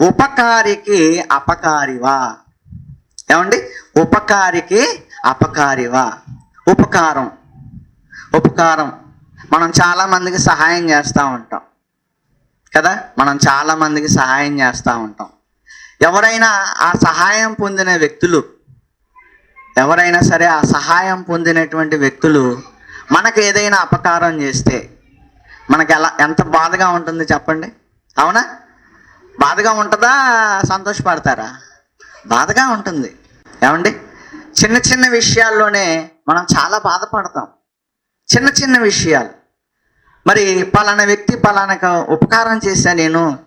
ఉపకారికి అపకారివా? ఏమండి? ఉపకారికి అపకారివా? ఉపకారం. ఉపకారం. మనం చాలామందికి సహాయం చేస్తూ ఉంటాం. కదా? మనం చాలామందికి సహాయం చేస్తూ ఉంటాం. ఎవరైనా ఆ సహాయం పొందిన వ్యక్తులు ఎవరైనా సరే ఆ సహాయం పొందినటువంటి వ్యక్తులు మనకు ఏదైనా అపకారం చేస్తే మనకి ఎలా ఎంత బాధగా ఉంటుంది చెప్పండి? అవునా? బాధగా ఉంటుందా సంతోషపడతారా? బాధగా ఉంటుంది. ఏమండి? చిన్న చిన్న విషయాల్లోనే మనం చాలా బాధపడతాం. చిన్న చిన్న విషయాలు. మరి పలానా వ్యక్తి పలానాకు ఉపకారం చేశా నేను?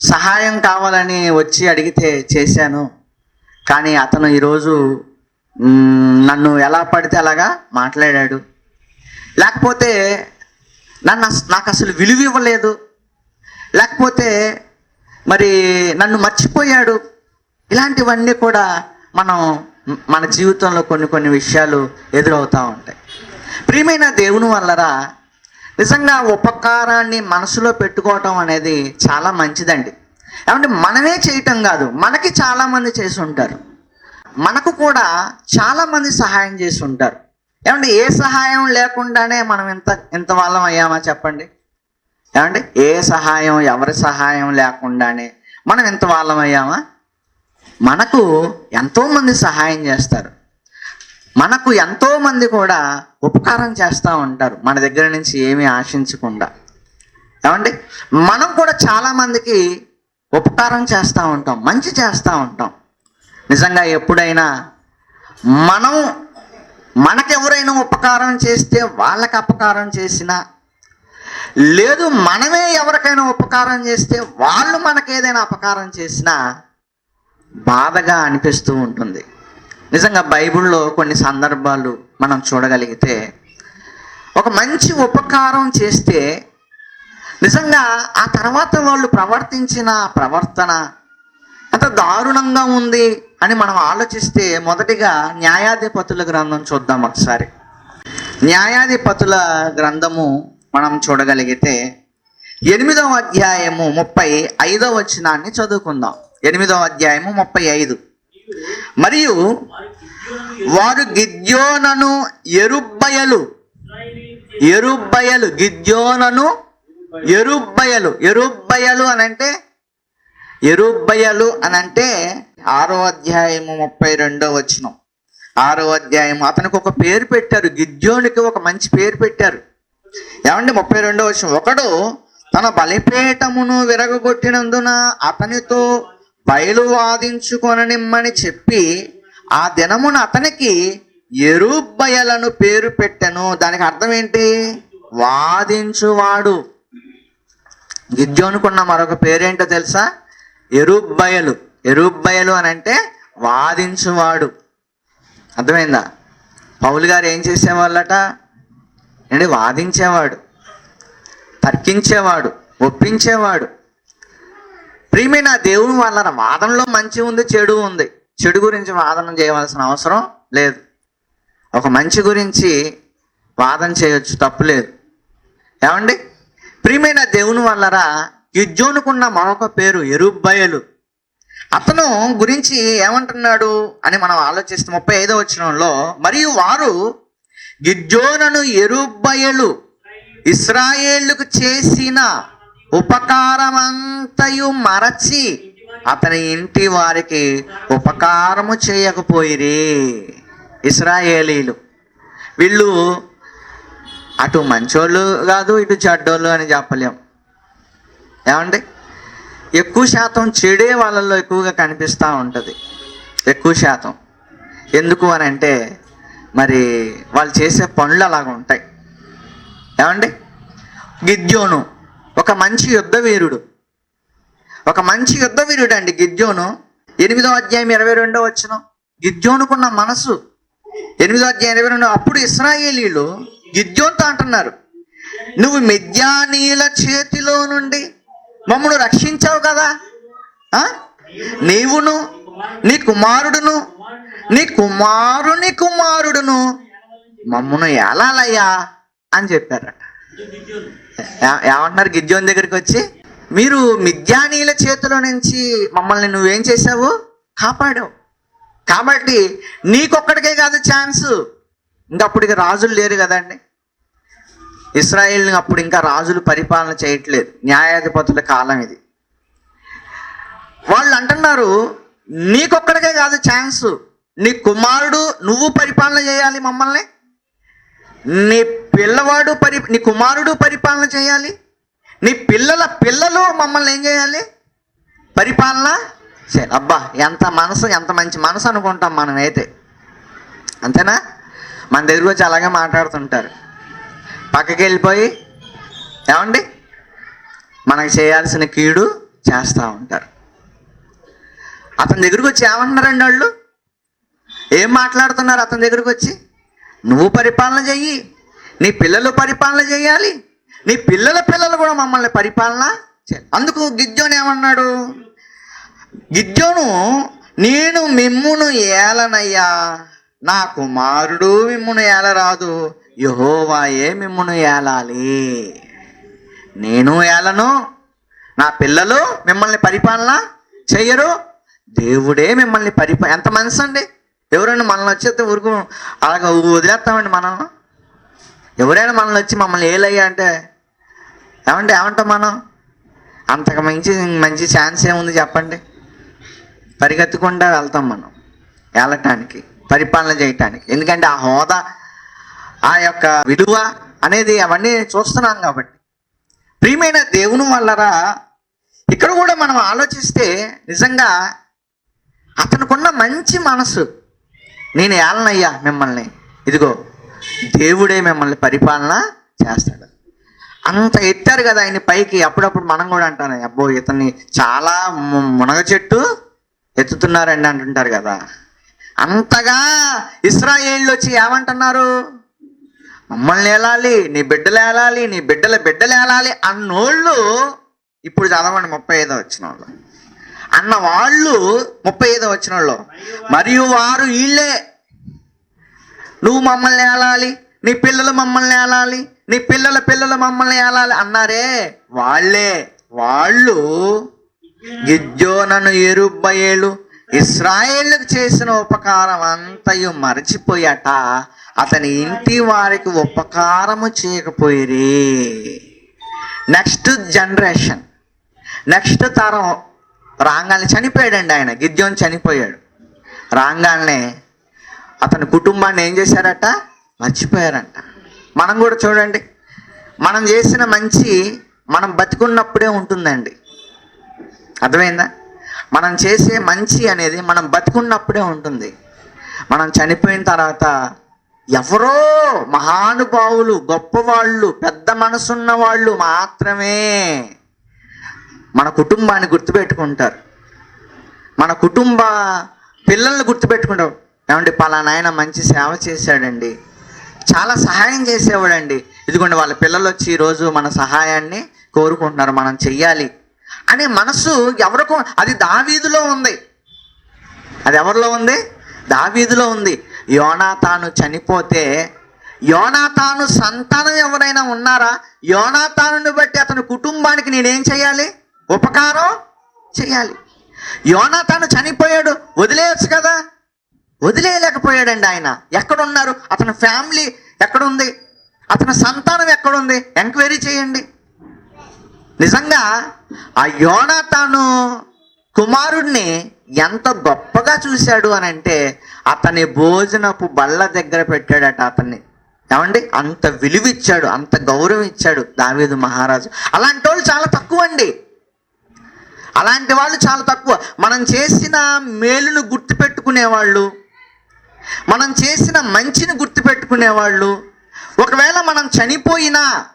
సహాయం కావాలని వచ్చి అడిగితే చేశాను. కానీ అతను ఈరోజు నన్ను ఎలా పడితే అలాగా మాట్లాడాడు. లేకపోతే నన్ను నాకు అసలు విలువ ఇవ్వలేదు లేకపోతే మరి నన్ను మర్చిపోయాడు. ఇలాంటివన్నీ కూడా మనం మన జీవితంలో కొన్ని కొన్ని విషయాలు ఎదురవుతూ ఉంటాయి. ప్రియమైన దేవుని వల్లరా నిజంగా ఉపకారాన్ని మనసులో పెట్టుకోవటం అనేది చాలా మంచిదండి. ఏమంటే మనమే చేయటం కాదు మనకి చాలామంది చేసి ఉంటారు. మనకు కూడా చాలామంది సహాయం చేసి ఉంటారు. ఏమంటే ఏ సహాయం లేకుండానే మనం ఇంత ఇంత వాళ్ళం అయ్యామా చెప్పండి? ఏమంటే ఏ సహాయం ఎవరి సహాయం లేకుండానే మనం ఇంత వాళ్ళం అయ్యామా మనకు ఎంతోమంది సహాయం చేస్తారు. మనకు ఎంతోమంది కూడా ఉపకారం చేస్తూ ఉంటారు. మన దగ్గర నుంచి ఏమీ ఆశించకుండా. ఏమండి మనం కూడా చాలామందికి ఉపకారం చేస్తూ ఉంటాం మంచి చేస్తూ ఉంటాం. నిజంగా ఎప్పుడైనా మనం మనకెవరైనా ఉపకారం చేస్తే వాళ్ళకి అపకారం చేసినా లేదు మనమే ఎవరికైనా ఉపకారం చేస్తే వాళ్ళు మనకి ఏదైనా అపకారం చేసినా బాధగా అనిపిస్తూ ఉంటుంది. నిజంగా బైబిల్లో కొన్ని సందర్భాలు మనం చూడగలిగితే ఒక మంచి ఉపకారం చేస్తే నిజంగా ఆ తర్వాత వాళ్ళు ప్రవర్తించిన ప్రవర్తన ఎంత దారుణంగా ఉంది అని మనం ఆలోచిస్తే మొదటిగా న్యాయాధిపతుల గ్రంథం చూద్దాం ఒకసారి. న్యాయాధిపతుల గ్రంథము మనం చూడగలిగితే ఎనిమిదవ అధ్యాయము ముప్పై ఐదవ వచనాన్ని చదువుకుందాం. ఎనిమిదవ అధ్యాయము ముప్పై ఐదు. మరియు వారు గిద్యోనను ఎరుబ్బయలు. ఎరుబ్బయలు గిద్యోనను ఎరుబ్బయలు. ఎరుబ్బయలు అనంటే ఎరుబ్బయలు అనంటే ఆరో అధ్యాయము ముప్పై రెండో వచనం. ఆరో అధ్యాయము అతనికి ఒక పేరు పెట్టారు. గిద్యోనికి ఒక మంచి పేరు పెట్టారు. ఏమండి ముప్పై రెండో వచ్చిన ఒకడు తన బలిపేటమును విరగగొట్టినందున అతనితో బయలువాదించుకొననిమ్మని చెప్పి ఆ దినమున అతనికి ఎరుబ్బయలను పేరు పెట్టెను. దానికి అర్థం ఏంటి? వాదించువాడు. గిద్యోనుకున్న మరొక పేరేంటో తెలుసా? ఎరుబ్బయలు ఎరుబ్బయలు అని అంటే వాదించువాడు. అర్థమైందా? పౌలు గారు ఏం చేసేవాళ్ళట? ఏంటి వాదించేవాడు తర్కించేవాడు ఒప్పించేవాడు. ప్రియమైన దేవుని వాళ్ళ వాదనలో మంచి ఉంది చెడు ఉంది. చెడు గురించి వాదన చేయవలసిన అవసరం లేదు. ఒక మంచి గురించి వాదన చేయొచ్చు తప్పులేదు ఏమండి? ప్రియమైన దేవుని వల్లరా యుజ్జోనుకున్న మరొక పేరు ఎరుబ్బయలు అతను గురించి ఏమంటున్నాడు అని మనం ఆలోచిస్తే ముప్పై ఐదో వచ్చినంలో మరియు వారు గిజ్జోనను ఎరుబ్బయలు ఇస్రాయేళ్ళకు చేసిన ఉపకారమంతయు మరచి అతని ఇంటి వారికి ఉపకారము చేయకపోయిరి. ఇస్రాయేలీలు. వీళ్ళు అటు మంచోళ్ళు కాదు ఇటు చెడ్డోళ్ళు అని చెప్పలేం. ఏమండి? ఎక్కువ శాతం చెడే వాళ్ళల్లో ఎక్కువగా కనిపిస్తూ ఉంటుంది. ఎక్కువ శాతం. ఎందుకు అని అంటే మరి వాళ్ళు చేసే పనులు అలాగ ఉంటాయి. ఏమండి? గిద్యోను ఒక మంచి యుద్ధ వీరుడు. ఒక మంచి యుద్ధ వీరుడు అండి గిద్యోను. ఎనిమిదో అధ్యాయం ఇరవై రెండో వచ్చిన గిద్యోనుకున్న మనసు ఎనిమిదో అధ్యాయం ఇరవై రెండు అప్పుడు ఇస్రాయేలీలు గిద్యోన్తో అంటున్నారు నువ్వు మిద్యానీల చేతిలో నుండి మమ్మను రక్షించావు కదా? నీవును నీ కుమారుడును నీ కుమారుని కుమారుడును మమ్మను ఎలాలయ్యా అని చెప్పారట. ఏమంటున్నారు గిజ్జోన్ దగ్గరికి వచ్చి? మీరు మిథ్యానీల చేతిలో నుంచి మమ్మల్ని నువ్వేం చేసావు కాపాడావు. కాబట్టి నీకొక్కడికే కాదు ఛాన్స్. ఇంకా అప్పటికి రాజులు లేరు కదండి. ఇస్రాయేల్ని అప్పుడు ఇంకా రాజులు పరిపాలన చేయట్లేదు. న్యాయాధిపతుల కాలం ఇది. వాళ్ళు అంటున్నారు నీకొక్కడికే కాదు ఛాన్స్. నీ కుమారుడు నువ్వు పరిపాలన చేయాలి మమ్మల్ని? నీ పిల్లవాడు పరి నీ కుమారుడు పరిపాలన చేయాలి? నీ పిల్లల పిల్లలు మమ్మల్ని ఏం చేయాలి? పరిపాలన చేయాలి. అబ్బా ఎంత మనసు ఎంత మంచి మనసు అనుకుంటాం మనం అయితే అంతేనా? మన దగ్గర వచ్చి అలాగే మాట్లాడుతుంటారు. పక్కకి వెళ్ళిపోయి ఏమండి? మనకు చేయాల్సిన కీడు చేస్తూ ఉంటారు. అతని దగ్గరకు వచ్చి ఏమంటున్నారండి వాళ్ళు? ఏం మాట్లాడుతున్నారు అతని దగ్గరికి వచ్చి? నువ్వు పరిపాలన చెయ్యి. నీ పిల్లలు పరిపాలన చేయాలి నీ పిల్లల పిల్లలు కూడా మమ్మల్ని పరిపాలన చేయాలి అందుకు గిద్యోను ఏమన్నాడు? గిద్యోను నేను మిమ్మును ఏలనయ్యా. నా కుమారుడు మిమ్మును ఏలరాదు. యహోవాయే మిమ్మును ఏలాలి. నేను ఏలను. నా పిల్లలు మిమ్మల్ని పరిపాలన చెయ్యరు. దేవుడే మిమ్మల్ని పరిపా ఎంత మనసు అండి. ఎవరైనా మనల్ని వచ్చేస్తే ఊరుకు. అలాగ వదిలేస్తామండి మనల్ని. ఎవరైనా మనల్ని వచ్చి మమ్మల్ని ఏలయ్యా అంటే ఏమంటే ఏమంటాం మనం? అంతకు మంచి మంచి ఛాన్స్ ఏముంది చెప్పండి? పరిగెత్తకుండా వెళ్తాం మనం ఏలటానికి పరిపాలన చేయటానికి. ఎందుకంటే ఆ హోదా ఆ యొక్క విలువ అనేది అవన్నీ చూస్తున్నాం కాబట్టి. ప్రియమైన దేవుని వల్లరా ఇక్కడ కూడా మనం ఆలోచిస్తే నిజంగా అతనుకున్న మంచి మనసు నేను ఏలనయ్యా మిమ్మల్ని. ఇదిగో దేవుడే మిమ్మల్ని పరిపాలన చేస్తాడు. అంత ఎత్తారు కదా ఆయన పైకి అప్పుడప్పుడు మనం కూడా అంటాను అబ్బో ఇతన్ని చాలా మునగ చెట్టు ఎత్తుతున్నారండి అంటుంటారు కదా. అంతగా ఇస్రాయేళ్ళు వచ్చి ఏమంటున్నారు? మమ్మల్ని ఏలాలి నీ బిడ్డలు ఏలాలి నీ బిడ్డల బిడ్డలు ఏలాలి అన్నోళ్ళు ఇప్పుడు చదవండి ముప్పై ఐదో వచ్చిన వాళ్ళు అన్న వాళ్ళు ముప్పై ఐదో వచ్చిన వాళ్ళు మరియు వారు వీళ్ళే నువ్వు మమ్మల్ని ఏలాలి నీ పిల్లలు మమ్మల్ని ఏలాలి నీ పిల్లల పిల్లలు మమ్మల్ని ఏలాలి అన్నారే. వాళ్ళే. వాళ్ళు గిజ్జోనను ఎరుబ్బయేలు ఇస్రాయేళ్ళకు చేసిన ఉపకారం అంతయు మరచిపోయాట. అతని ఇంటి వారికి ఉపకారము చేయకపోయిరి. Next generation. నెక్స్ట్ తరం. రాగానే చనిపోయాడండి ఆయన. గిద్యోన్ చనిపోయాడు. రాగానే అతని కుటుంబాన్ని ఏం చేశారట? మర్చిపోయారంట. మనం కూడా చూడండి. మనం చేసిన మంచి మనం బతికున్నప్పుడే ఉంటుందండి. అర్థమైందా? మనం చేసే మంచి అనేది మనం బతికున్నప్పుడే ఉంటుంది. మనం చనిపోయిన తర్వాత ఎవరో మహానుభావులు గొప్పవాళ్ళు పెద్ద మనసున్న వాళ్ళు మాత్రమే మన కుటుంబాన్ని గుర్తుపెట్టుకుంటారు. మన కుటుంబ పిల్లల్ని గుర్తుపెట్టుకుంటాం ఏమంటే పలానా ఆయన మంచి సేవ చేశాడండి. చాలా సహాయం చేసేవాడండి. ఇదిగోండి వాళ్ళ పిల్లలు వచ్చి ఈరోజు మన సహాయాన్ని కోరుకుంటున్నారు. మనం చెయ్యాలి అనే మనసు ఎవరికో అది దావీధిలో ఉంది. అది ఎవరిలో ఉంది? దావీధిలో ఉంది. యోనా తాను చనిపోతే యోనా తాను సంతానం ఎవరైనా ఉన్నారా? యోనా తానుని బట్టి అతని కుటుంబానికి నేనేం చేయాలి ఉపకారం చేయాలి. యోనా తను చనిపోయాడు వదిలేయచ్చు కదా? వదిలేయలేకపోయాడండి ఆయన. ఎక్కడున్నారు? అతని ఫ్యామిలీ ఎక్కడుంది? అతని సంతానం ఎక్కడుంది? ఎంక్వైరీ చేయండి. నిజంగా ఆ యోనా తాను కుమారుడిని ఎంత గొప్పగా చూశాడు అని అంటే అతని భోజనపు బల్ల దగ్గర పెట్టాడట అతన్ని. ఏమండి? అంత విలువిచ్చాడు అంత గౌరవం ఇచ్చాడు దావీదు మహారాజు. అలాంటి వాళ్ళు చాలా తక్కువ అండి అలాంటి వాళ్ళు చాలా తక్కువ. మనం చేసిన మేలును గుర్తుపెట్టుకునేవాళ్ళు మనం చేసిన మంచిని గుర్తుపెట్టుకునేవాళ్ళు ఒకవేళ మనం చనిపోయినా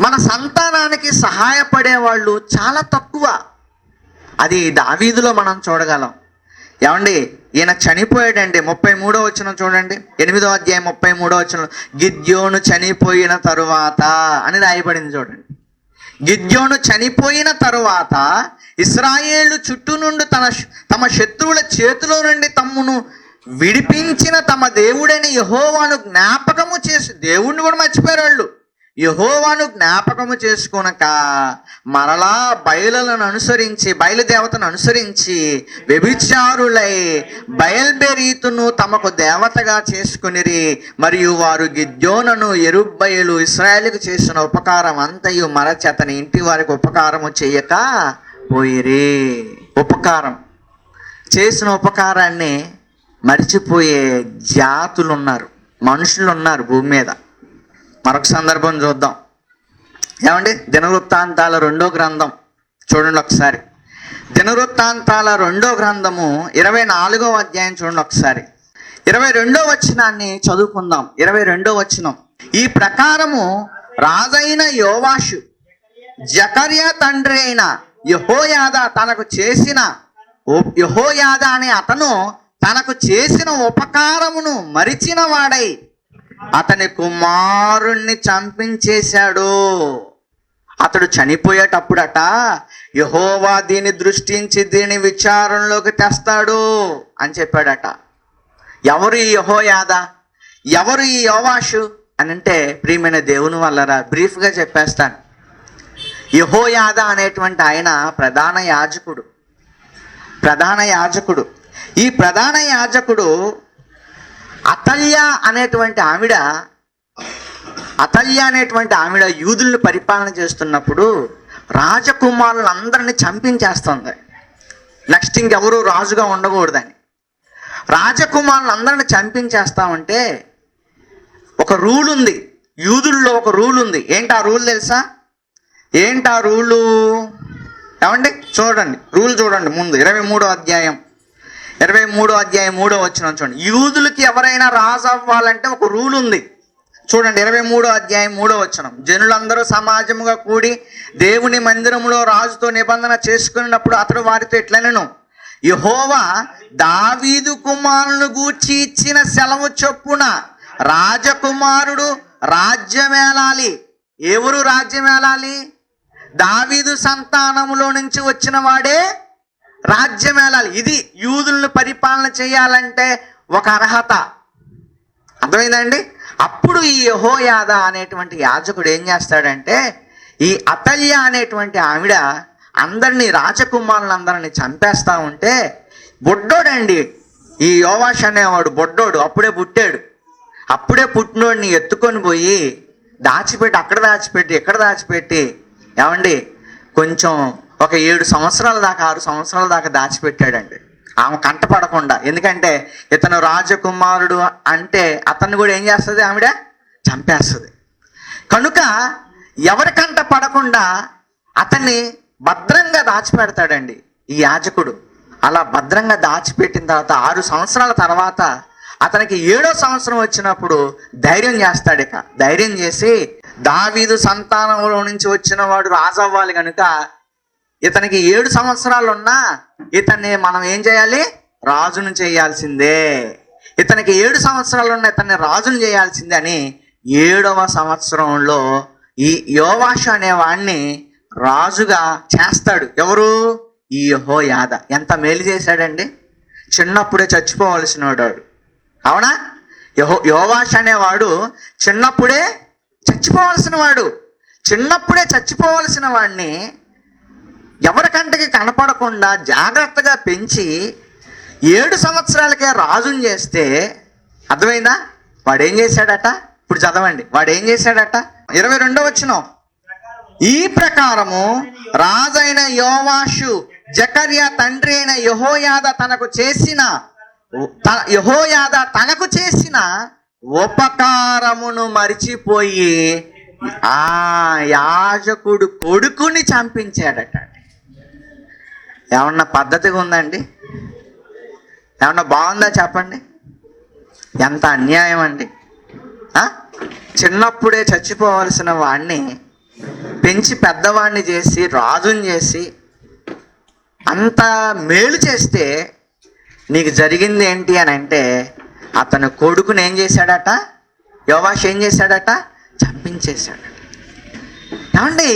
మన సంతానానికి సహాయపడేవాళ్ళు చాలా తక్కువ. అది దావీదులో మనం చూడగలం. ఏమండి? ఈయన చనిపోయాడండి. ముప్పై మూడో వచ్చిన చూడండి. ఎనిమిదో అధ్యాయం ముప్పై మూడో వచ్చిన గిద్యోను చనిపోయిన తరువాత అని రాయబడింది చూడండి. గిద్యోను చనిపోయిన తరువాత ఇస్రాయేలు చుట్టూ నుండి తన తమ శత్రువుల చేతిలో నుండి తమ్మును విడిపించిన తమ దేవుడైన యహోవాను జ్ఞాపకము చేసి దేవుణ్ణి కూడా మర్చిపోయారు వాళ్ళు. యహోవాను జ్ఞాపకము చేసుకునక మరలా బయలులను అనుసరించి బయలుదేవతను అనుసరించి వ్యభిచారులై బయల్బెరీతును తమకు దేవతగా చేసుకునిరి మరియు వారు గిద్యోనను ఎరుబ్బయలు ఇస్రాయేల్కు చేసిన ఉపకారం అంతయు మరచి అతని ఇంటి వారికి ఉపకారము చేయక పోయిరి. ఉపకారం. చేసిన ఉపకారాన్ని మర్చిపోయే జాతులు ఉన్నారు మనుషులు ఉన్నారు భూమి మీద. మరొక సందర్భం చూద్దాం. ఏమండి? దినవృత్తాంతాల రెండో గ్రంథం. చూడండి ఒకసారి. దినవృత్తాంతాల రెండో గ్రంథము ఇరవై నాలుగో అధ్యాయం చూడండి ఒకసారి. ఇరవై రెండో వచనాన్ని చదువుకుందాం. ఇరవై రెండో వచనం. ఈ ప్రకారము రాజైన యోవాషు జకర్యా తండ్రి అయిన యహోయాద తనకు చేసిన యహోయాద అనే అతను తనకు చేసిన ఉపకారమును మరిచిన వాడై అతని కుమారుణ్ణి చంపించేశాడు. అతడు చనిపోయేటప్పుడట యహోవా దీన్ని దృష్టించి దీని విచారణలోకి తెస్తాడు అని చెప్పాడట. ఎవరు ఈ యహోయాద? ఎవరు ఈ యోవాషు? అని అంటే ప్రియమైన దేవుని వల్లరా బ్రీఫ్గా చెప్పేస్తాను. యహోయాద అనేటువంటి ఆయన ప్రధాన యాజకుడు. ప్రధాన యాజకుడు. ఈ ప్రధాన యాజకుడు అతల్య అనేటువంటి ఆవిడ అతల్య అనేటువంటి ఆవిడ యూదుల్ని పరిపాలన చేస్తున్నప్పుడు రాజకుమారులందరినీ చంపించేస్తుంది. నెక్స్ట్ ఇంకెవరు రాజుగా ఉండకూడదని. రాజకుమారులందరిని చంపించేస్తామంటే ఒక రూల్ ఉంది. యూదుల్లో ఒక రూల్ ఉంది. ఏంటి ఆ రూల్ తెలుసా? ఏంటి ఆ రూలు? ఏమండి? చూడండి. రూల్ చూడండి ముందు. ఇరవై మూడో అధ్యాయం. ఇరవై మూడో అధ్యాయం మూడో వచ్చిన చూడండి. యూదులకి ఎవరైనా రాజు అవ్వాలంటే ఒక రూల్ ఉంది. చూడండి ఇరవై మూడో అధ్యాయం మూడో వచనం. జనులందరూ సమాజముగా కూడి దేవుని మందిరంలో రాజుతో నిబంధన చేసుకున్నప్పుడు అతడు వారితో ఎట్లనను? యహోవా దావీదు కుమారుని గూర్చి ఇచ్చిన సెలవు చొప్పున రాజకుమారుడు రాజ్యమేలాలి ఎవరు రాజ్యమేలాలి దావీదు సంతానములో నుంచి వచ్చిన వాడే రాజ్యమేలాలి ఇది యూదులను పరిపాలన చేయాలంటే ఒక అర్హత. అర్థమైందండి? అప్పుడు ఈ యహోయాద అనేటువంటి యాజకుడు ఏం చేస్తాడంటే ఈ అతల్య అనేటువంటి ఆవిడ అందరినీ రాజకుమారులందరినీ చంపేస్తా ఉంటే బొడ్డోడండి. ఈ యోవాష్ అనేవాడు బొడ్డోడు అప్పుడే పుట్టాడు. అప్పుడే పుట్టినోడిని ఎత్తుకొని పోయి దాచిపెట్టి అక్కడ దాచిపెట్టి ఇక్కడ దాచిపెట్టి ఏమండి? కొంచెం ఒక ఏడు సంవత్సరాల దాకా ఆరు సంవత్సరాల దాకా దాచిపెట్టాడండి. ఆమె కంటపడకుండా. ఎందుకంటే ఇతను రాజకుమారుడు అంటే అతన్ని కూడా ఏం చేస్తుంది ఆవిడ? చంపేస్తుంది. కనుక ఎవరి కంట పడకుండా అతన్ని భద్రంగా దాచిపెడతాడండి ఈ యాజకుడు. అలా భద్రంగా దాచిపెట్టిన తర్వాత ఆరు సంవత్సరాల తర్వాత అతనికి ఏడో సంవత్సరం వచ్చినప్పుడు ధైర్యం చేస్తాడు ఇక. ధైర్యం చేసి దావీదు సంతానంలో నుంచి వచ్చిన వాడు రాజవ్వాలి కనుక ఇతనికి ఏడు సంవత్సరాలు ఉన్నా ఇతన్ని మనం ఏం చేయాలి? రాజును చేయాల్సిందే. ఇతనికి ఏడు సంవత్సరాలు ఉన్న ఇతన్ని రాజును చేయాల్సిందే అని ఏడవ సంవత్సరంలో ఈ యోవాషు అనేవాడిని రాజుగా చేస్తాడు. ఎవరు? ఈ యహో యాద ఎంత మేలు చేశాడండి. చిన్నప్పుడే చచ్చిపోవలసిన వాడు అవునా? యహో యోవాష్ అనేవాడు చిన్నప్పుడే చచ్చిపోవలసిన వాడు చిన్నప్పుడే చచ్చిపోవలసిన వాడిని ఎవరి కంటికి కనపడకుండా జాగ్రత్తగా పెంచి ఏడు సంవత్సరాలకే రాజుని చేస్తే అర్థమైందా? వాడు ఏం చేశాడట? ఇప్పుడు చదవండి. వాడు ఏం చేశాడట? ఇరవై రెండో వచ్చిన ఈ ప్రకారము రాజైన యోవాషు జకర్యా తండ్రి అయిన యహోయాద తనకు చేసిన యహోయాద తనకు చేసిన ఉపకారమును మరిచిపోయి ఆ యాజకుడు కొడుకుని చంపించాడట. ఏమన్నా పద్ధతిగా ఉందండి? ఏమన్నా బాగుందా చెప్పండి? ఎంత అన్యాయం అండి. చిన్నప్పుడే చచ్చిపోవాల్సిన వాడిని పెంచి పెద్దవాడిని చేసి రాజుని చేసి అంత మేలు చేస్తే నీకు జరిగింది ఏంటి అని అంటే అతను కొడుకుని ఏం చేశాడట? యోవాష్ ఏం చేశాడట? చంపించేశాడు. ఏమండి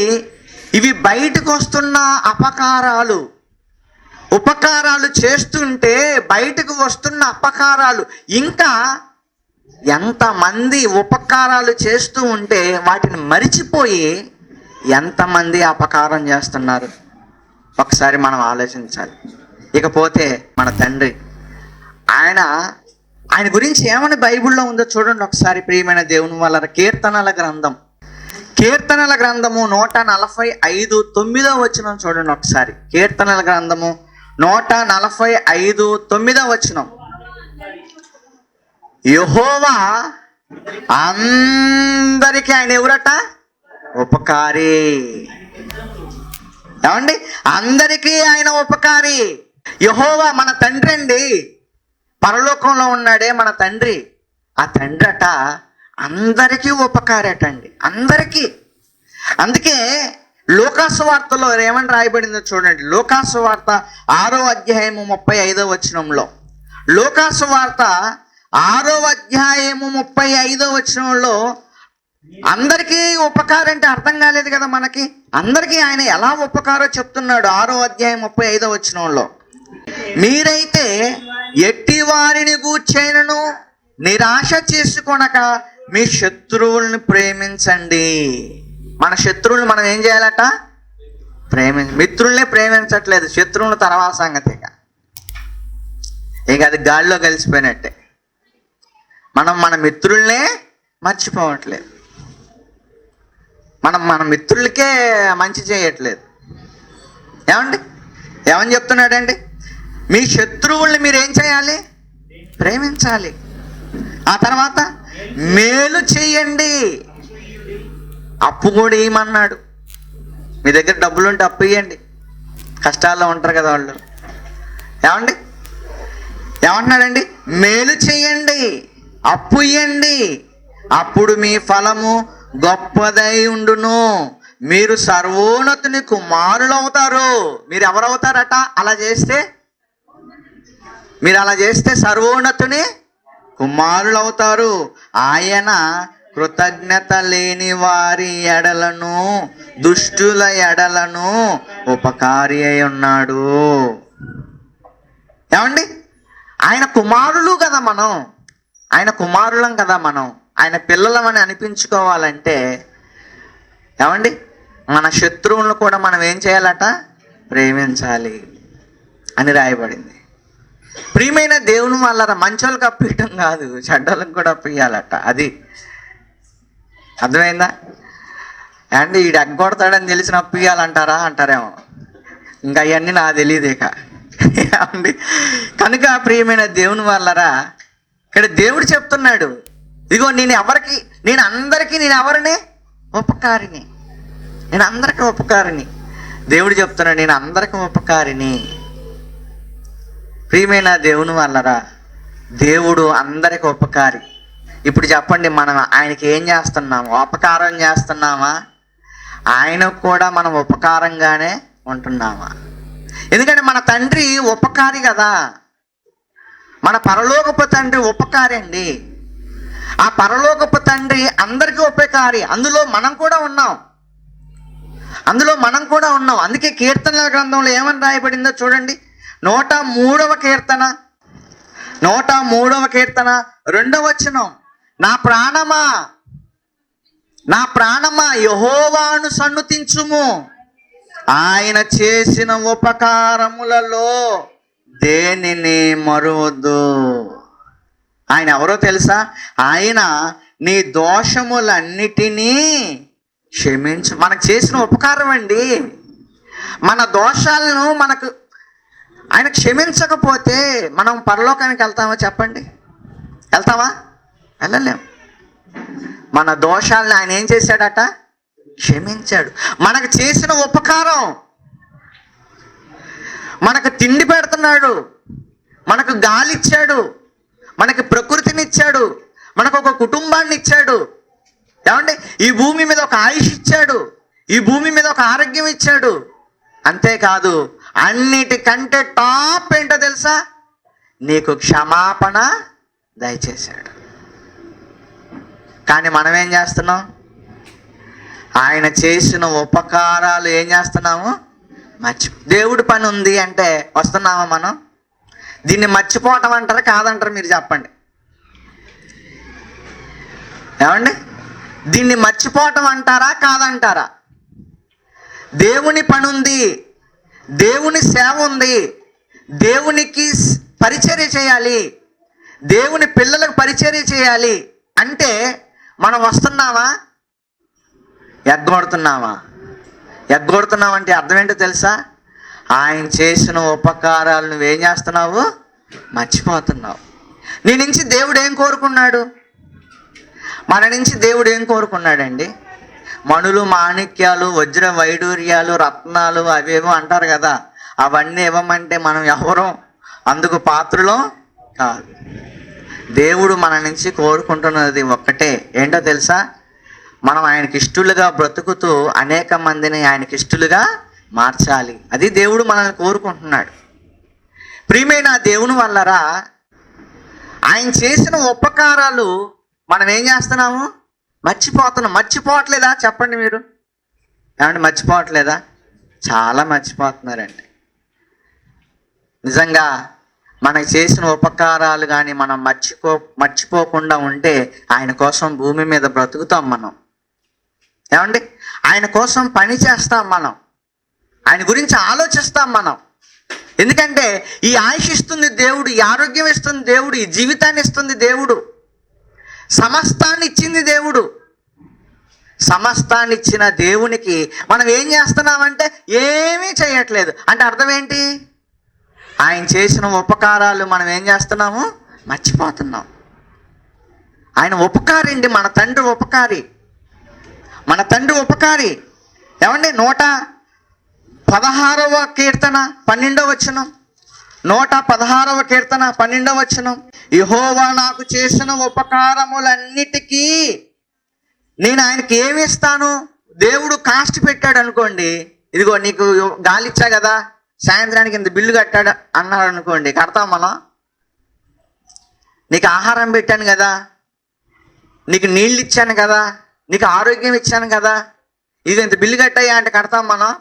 ఇవి బయటకు వస్తున్న అపకారాలు ఉపకారాలు చేస్తుంటే బయటకు వస్తున్న అపకారాలు. ఇంకా ఎంతమంది ఉపకారాలు చేస్తూ ఉంటే వాటిని మరిచిపోయి ఎంతమంది అపకారం చేస్తున్నారు? ఒకసారి మనం ఆలోచించాలి. ఇకపోతే మన తండ్రి ఆయన ఆయన గురించి ఏమని బైబిల్లో ఉందో చూడండి ఒకసారి ప్రియమైన దేవుని వల్ల కీర్తనల గ్రంథం. కీర్తనల గ్రంథము నూట నలభై ఐదు తొమ్మిదో వచ్చిన చూడండి ఒకసారి. కీర్తనల గ్రంథము నూట నలభై ఐదు తొమ్మిదో వచనం. యహోవా అందరికీ ఆయన ఎవరట? ఉపకారి. ఏమండి? అందరికీ ఆయన ఉపకారి. యహోవా మన తండ్రి అండి. పరలోకంలో ఉన్నాడే మన తండ్రి. ఆ తండ్రి అట అందరికీ ఉపకారటండి అందరికీ. అందుకే లోకాసువార్తలో ఏమని రాయబడిందో చూడండి. లోకాసువార్త ఆరో అధ్యాయము ముప్పై ఐదో వచనంలో. లోకాసువార్త ఆరో అధ్యాయము ముప్పై ఐదో వచనంలో అందరికీ ఉపకారం అంటే అర్థం కాలేదు కదా మనకి? అందరికీ ఆయన ఎలా ఉపకారో చెప్తున్నాడు ఆరో అధ్యాయం ముప్పై ఐదో వచనంలో. మీరైతే ఎట్టి వారిని గూర్చైనను నిరాశ చేసుకొనక మీ శత్రువుల్ని ప్రేమించండి. మన శత్రువులు మనం ఏం చేయాలట? ప్రేమి మిత్రుల్నే ప్రేమించట్లేదు. శత్రువుల తర్వాత సంగతి ఇక. ఇక అది గాల్లో కలిసిపోయినట్టే. మనం మన మిత్రుల్నే మర్చిపోవట్లేదు. మనం మన మిత్రులకే మంచి చేయట్లేదు. ఏమండి? ఏమని చెప్తున్నాడండి? మీ శత్రువుల్ని మీరు ఏం చేయాలి? ప్రేమించాలి. ఆ తర్వాత మేలు చేయండి. అప్పు కూడా ఏమన్నాడు మీ దగ్గర డబ్బులు ఉంటే అప్పు ఇవ్వండి కష్టాల్లో ఉంటారు కదా వాళ్ళు. ఏమండి? ఏమంటున్నాడండి? మేలు చేయండి అప్పు ఇవ్వండి అప్పుడు మీ ఫలము గొప్పదై ఉండును. మీరు సర్వోన్నతుని కుమారులు అవుతారు. మీరు ఎవరవుతారట అలా చేస్తే? మీరు అలా చేస్తే సర్వోన్నతుని కుమారులు అవుతారు. ఆయన కృతజ్ఞత లేని వారి ఎడలను దుష్టుల ఎడలను ఉపకారి అయి ఉన్నాడు. ఏమండి? ఆయన కుమారులు కదా మనం. ఆయన కుమారులం కదా మనం. ఆయన పిల్లలమని అనిపించుకోవాలంటే ఏమండి? మన శత్రువులను కూడా మనం ఏం చేయాలట? ప్రేమించాలి అని రాయబడింది. ప్రియమైన దేవుని వల్ల మంచోళ్ళకి అప్పియటం కాదు చెడ్డలకు కూడా అప్పియాలట అది అర్థమైందా? అండ్ వీడు ఎగ్గొడతాడని తెలిసిన నప్పియాలంటారా అంటారేమో. ఇంకా అవన్నీ నాకు తెలియదు ఇక. అండి కనుక ప్రియమైన దేవుని వల్లరా ఇక్కడ దేవుడు చెప్తున్నాడు. ఇదిగో నేను ఎవరికి నేను అందరికీ నేను ఎవరిని? ఉపకారిని. నేను అందరికీ ఉపకారిని. దేవుడు చెప్తున్నాడు నేను అందరికీ ఉపకారిని. ప్రియమైన దేవుని వల్లరా దేవుడు అందరికి ఉపకారి. ఇప్పుడు చెప్పండి మనం ఆయనకి ఏం చేస్తున్నాము? ఉపకారం చేస్తున్నామా? ఆయనకు కూడా మనం ఉపకారంగానే ఉంటున్నామా? ఎందుకంటే మన తండ్రి ఉపకారి కదా. మన పరలోకపు తండ్రి ఉపకారి అండి. ఆ పరలోకపు తండ్రి అందరికీ ఉపకారి. అందులో మనం కూడా ఉన్నాం. అందులో మనం కూడా ఉన్నాం. అందుకే కీర్తనల గ్రంథంలో ఏమని రాయబడిందో చూడండి. నూట మూడవ కీర్తన. నూట మూడవ కీర్తన. రెండవ వచనం. నా ప్రాణమా? నా ప్రాణమా? యహోవాను సన్నుతించుము. ఆయన చేసిన ఉపకారములలో దేనిని మరువద్దు. ఆయన ఎవరో తెలుసా? ఆయన నీ దోషములన్నిటినీ క్షమించు. మనకు చేసిన ఉపకారం అండి మన దోషాలను మనకు ఆయన క్షమించకపోతే మనం పరలోకానికి వెళ్తామా చెప్పండి? వెళ్తామా వెళ్ళలేం. మన దోషాలను ఆయన ఏం చేశాడట? క్షమించాడు. మనకు చేసిన ఉపకారం. మనకు తిండి పెడుతున్నాడు. మనకు గాలి ఇచ్చాడు మనకి ప్రకృతిని ఇచ్చాడు మనకు ఒక కుటుంబాన్ని ఇచ్చాడు. ఏమండి? ఈ భూమి మీద ఒక ఆయుష్ ఇచ్చాడు. ఈ భూమి మీద ఒక ఆరోగ్యం ఇచ్చాడు. అంతేకాదు అన్నిటికంటే టాప్ ఏంటో తెలుసా? నీకు క్షమాపణ దయచేశాడు. కానీ మనం ఏం చేస్తున్నాం? ఆయన చేసిన ఉపకారాలు ఏం చేస్తున్నాము? మర్చి దేవుడి పని ఉంది అంటే వస్తున్నామా మనం? దీన్ని మర్చిపోవటం అంటారా కాదంటారా మీరు చెప్పండి. ఏమండి? దీన్ని మర్చిపోవటం అంటారా కాదంటారా? దేవుని పని ఉంది దేవుని సేవ ఉంది దేవునికి పరిచర్య చేయాలి దేవుని పిల్లలకు పరిచర్య చేయాలి అంటే మనం వస్తున్నామా ఎగ్గొడుతున్నామా ఎగ్గొడుతున్నామంటే అర్థం ఏంటో తెలుసా? ఆయన చేసిన ఉపకారాలు నువ్వేం చేస్తున్నావు? మర్చిపోతున్నావు. నీ నుంచి దేవుడు ఏం కోరుకున్నాడు? మన నుంచి దేవుడు ఏం కోరుకున్నాడండి? మణులు మాణిక్యాలు వజ్ర వైడూర్యాలు రత్నాలు అవేవో అంటారు కదా. అవన్నీ ఇవ్వమంటే మనం ఎవరో? అందుకు పాత్రలో? కాదు. దేవుడు మన నుంచి కోరుకుంటున్నది ఒక్కటే. ఏంటో తెలుసా? మనం ఆయనకి ఇష్టలుగా బ్రతుకుతూ అనేక మందిని ఆయనకి ఇష్టలుగా మార్చాలి. అది దేవుడు మనల్ని కోరుకుంటున్నాడు. ప్రియమైన దేవుని వల్లరా ఆయన చేసిన ఉపకారాలు మనం ఏం చేస్తున్నాము? మర్చిపోతున్నాం. మర్చిపోవట్లేదా? చెప్పండి మీరు. ఏమంటే మర్చిపోవట్లేదా? చాలా మర్చిపోతున్నారండి. నిజంగా మనకు చేసిన ఉపకారాలు కానీ మనం మర్చిపో మర్చిపోకుండా ఉంటే ఆయన కోసం భూమి మీద బ్రతుకుతాం మనం. ఏమండి? ఆయన కోసం పని చేస్తాం మనం. ఆయన గురించి ఆలోచిస్తాం మనం. ఎందుకంటే ఈ ఆయుష్ ఇస్తుంది దేవుడు ఈ ఆరోగ్యం ఇస్తుంది దేవుడు ఈ జీవితాన్ని ఇస్తుంది దేవుడు. సమస్తాన్ని ఇచ్చింది దేవుడు. సమస్తాన్ని ఇచ్చిన దేవునికి మనం ఏం చేస్తున్నామంటే ఏమీ చేయట్లేదు. అంటే అర్థం ఏంటి? ఆయన చేసిన ఉపకారాలు మనం ఏం చేస్తున్నాము? మర్చిపోతున్నాం. ఆయన ఉపకారి అండి మన తండ్రి ఉపకారి. మన తండ్రి ఉపకారి. ఏమండి? నూట పదహారవ కీర్తన పన్నెండవ వచనం. నూట పదహారవ కీర్తన పన్నెండవ వచనం. ఇహోవా నాకు చేసిన ఉపకారములన్నిటికీ నేను ఆయనకి ఏమి ఇస్తాను? దేవుడు కాస్ట్ పెట్టాడు అనుకోండి. ఇదిగో నీకు గాలిచ్చా కదా. సాయంత్రానికి ఇంత బిల్లు కట్టాడు అన్నాడు అనుకోండి కడతాం మనం. నీకు ఆహారం పెట్టాను కదా నీకు నీళ్ళు ఇచ్చాను కదా నీకు ఆరోగ్యం ఇచ్చాను కదా ఇది ఇంత బిల్లు కట్టాయా అంటే కడతాం మనం.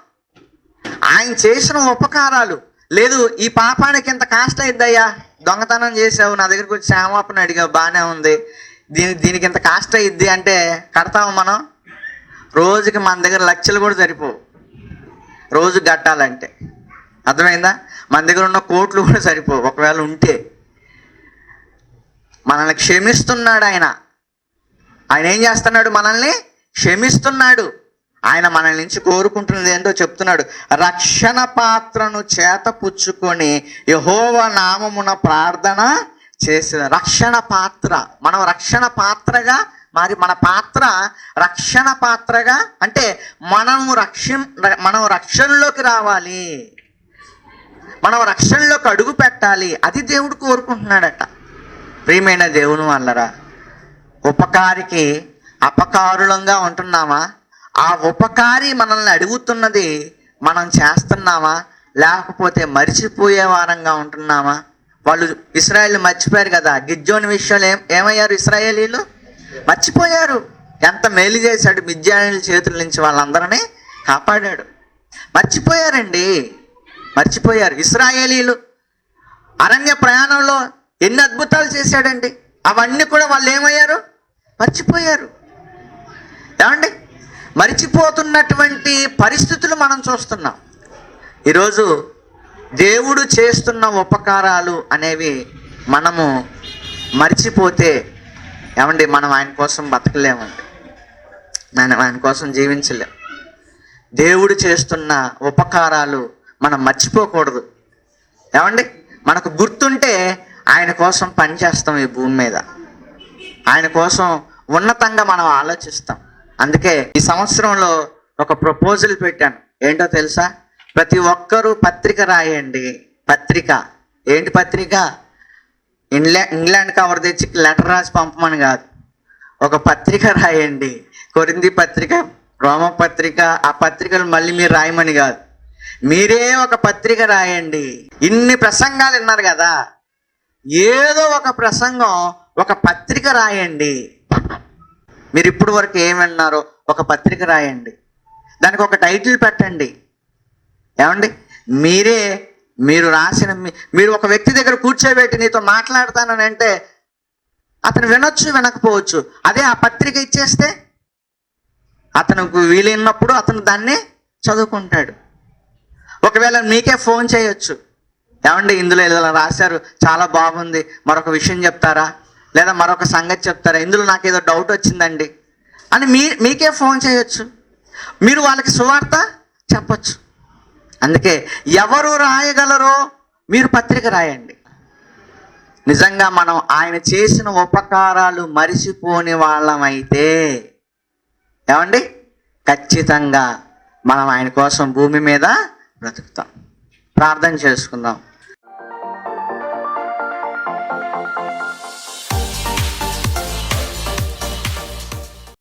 ఆయన చేసిన ఉపకారాలు లేదు ఈ పాపానికి ఇంత కాస్ట్ అయిద్దయ్యా దొంగతనం చేసావు నా దగ్గరికి వచ్చి శ్యామాపని అడిగావు బాగానే ఉంది. దీని దీనికి ఇంత కాస్ట్ అయిద్ది అంటే కడతాము మనం. రోజుకి మన దగ్గర లక్షలు కూడా సరిపోవు. రోజు కట్టాలంటే. అర్థమైందా? మన దగ్గర ఉన్న కోట్లు కూడా సరిపోవు. ఒకవేళ ఉంటే మనల్ని క్షమిస్తున్నాడు ఆయన. ఆయన ఏం చేస్తున్నాడు మనల్ని? క్షమిస్తున్నాడు. ఆయన మనల్ నుంచి కోరుకుంటున్నది ఏంటో చెప్తున్నాడు. రక్షణ పాత్రను చేత పుచ్చుకొని యహోవ నామమున ప్రార్థన చేసిన రక్షణ పాత్ర. మనం రక్షణ పాత్రగా మరి మన పాత్ర రక్షణ పాత్రగా అంటే మనము రక్ష మనం రక్షణలోకి రావాలి. మనం రక్షణలోకి అడుగు పెట్టాలి. అది దేవుడు కోరుకుంటున్నాడట. ప్రియమైన దేవుని వల్లరా ఉపకారికి అపకారులంగా ఉంటున్నామా? ఆ ఉపకారి మనల్ని అడుగుతున్నది మనం చేస్తున్నామా? లేకపోతే మరిచిపోయే వారంగా ఉంటున్నామా? వాళ్ళు ఇస్రాయేల్ మర్చిపోయారు కదా. గిజ్జోని విషయంలో ఏం ఏమయ్యారు ఇస్రాయేలీలు? మర్చిపోయారు. ఎంత మేలు చేశాడు మిద్యానుల చేతుల నుంచి వాళ్ళందరినీ కాపాడాడు. మర్చిపోయారండి. మర్చిపోయారు. ఇస్రాయేలీలు అరణ్య ప్రయాణంలో ఎన్ని అద్భుతాలు చేశాడండి. అవన్నీ కూడా వాళ్ళు ఏమయ్యారు? మర్చిపోయారు. ఏమండి? మర్చిపోతున్నటువంటి పరిస్థితులు మనం చూస్తున్నాం. ఈరోజు దేవుడు చేస్తున్న ఉపకారాలు అనేవి మనము మర్చిపోతే ఏమండి మనం ఆయన కోసం బతకలేమండి. మనం ఆయన కోసం జీవించలేం. దేవుడు చేస్తున్న ఉపకారాలు మనం మర్చిపోకూడదు. ఏమండి? మనకు గుర్తుంటే ఆయన కోసం పనిచేస్తాం ఈ భూమి మీద. ఆయన కోసం ఉన్నతంగా మనం ఆలోచిస్తాం. అందుకే ఈ సంవత్సరంలో ఒక ప్రపోజల్ పెట్టాను. ఏంటో తెలుసా? ప్రతి ఒక్కరూ పత్రిక రాయండి. పత్రిక. ఏంటి పత్రిక? ఇంగ్లా ఇంగ్లాండ్ కవర్ తెచ్చి లెటర్ రాసి పంపమని కాదు. ఒక పత్రిక రాయండి. కొరింది పత్రిక రోమ పత్రిక ఆ పత్రికలు మళ్ళీ మీరు రాయమని కాదు. మీరే ఒక పత్రిక రాయండి. ఇన్ని ప్రసంగాలు విన్నారు కదా. ఏదో ఒక ప్రసంగం ఒక పత్రిక రాయండి. మీరు ఇప్పుడు వరకు ఏమన్నారో ఒక పత్రిక రాయండి. దానికి ఒక టైటిల్ పెట్టండి. ఏమండి? మీరే మీరు రాసిన మీ- మీరు ఒక వ్యక్తి దగ్గర కూర్చోబెట్టి నీతో మాట్లాడతానని అంటే అతను వినొచ్చు వినకపోవచ్చు. అదే ఆ పత్రిక ఇచ్చేస్తే అతనికి వీలైనప్పుడు అతను దాన్ని చదువుకుంటాడు. ఒకవేళ మీకే ఫోన్ చేయొచ్చు. ఏమండి ఇందులో ఇలా రాశారు చాలా బాగుంది మరొక విషయం చెప్తారా? లేదా మరొక సంగతి చెప్తారా? ఇందులో నాకు ఏదో డౌట్ వచ్చిందండి. అని మీ మీకే ఫోన్ చేయొచ్చు. మీరు వాళ్ళకి సువార్త చెప్పచ్చు. అందుకే ఎవరు రాయగలరో మీరు పత్రిక రాయండి. నిజంగా మనం ఆయన చేసిన ఉపకారాలు మరిసిపోని వాళ్ళమైతే ఏమండి? ఖచ్చితంగా మనం ఆయన కోసం భూమి మీద బ్రతుకుతాం. ప్రార్థన చేసుకుందాం.